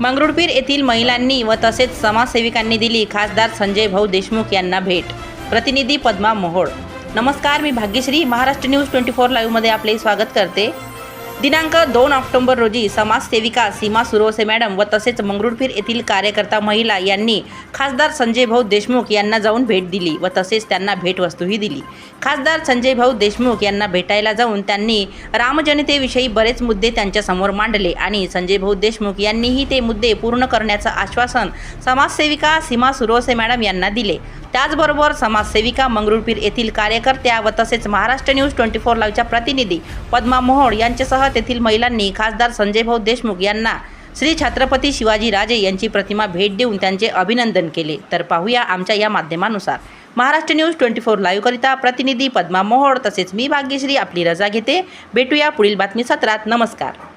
मंगरुळपीर येथील महिलांनी व तसेच समाजसेविकांनी दिली खासदार संजय भाऊ देशमुख यांना भेट. प्रतिनिधी पद्मा मोहोळ. नमस्कार मी Bhagyashree. Maharashtra news twenty four लाईव्हमध्ये आपले स्वागत करते. दिनांक दोन ऑक्टोबर रोजी समाजसेविका सीमा सुरवसे मॅडम व तसेच मंगरुळपीर येथील कार्यकर्ता महिला यांनी खासदार संजय भाऊ देशमुख यांना जाऊन भेट दिली व तसेच त्यांना भेटवस्तूही दिली. खासदार संजय भाऊ देशमुख यांना भेटायला जाऊन त्यांनी रामजनतेविषयी बरेच मुद्दे त्यांच्यासमोर मांडले आणि संजय भाऊ देशमुख यांनीही ते मुद्दे पूर्ण करण्याचं आश्वासन समाजसेविका सीमा सुरवसे मॅडम यांना दिले. त्याचबरोबर समाजसेविका मंगरुळपीर येथील कार्यकर्त्या व तसेच महाराष्ट्र न्यूज ट्वेंटी फोर लाईव्हच्या प्रतिनिधी पद्मा मोहोळ यांच्यासह तेथील महिलांनी खासदार संजय भाऊ देशमुख यांना श्री छत्रपती शिवाजी राजे यांची प्रतिमा भेट देऊन त्यांचे अभिनंदन केले. तर पाहूया आमच्या या माध्यमानुसार. महाराष्ट्र न्यूज ट्वेंटी फोर लाईव्हकरिता प्रतिनिधी पद्मा मोहोळ तसेच मी भाग्यश्री आपली रजा घेते. भेटूया पुढील बातमी सत्रात नमस्कार.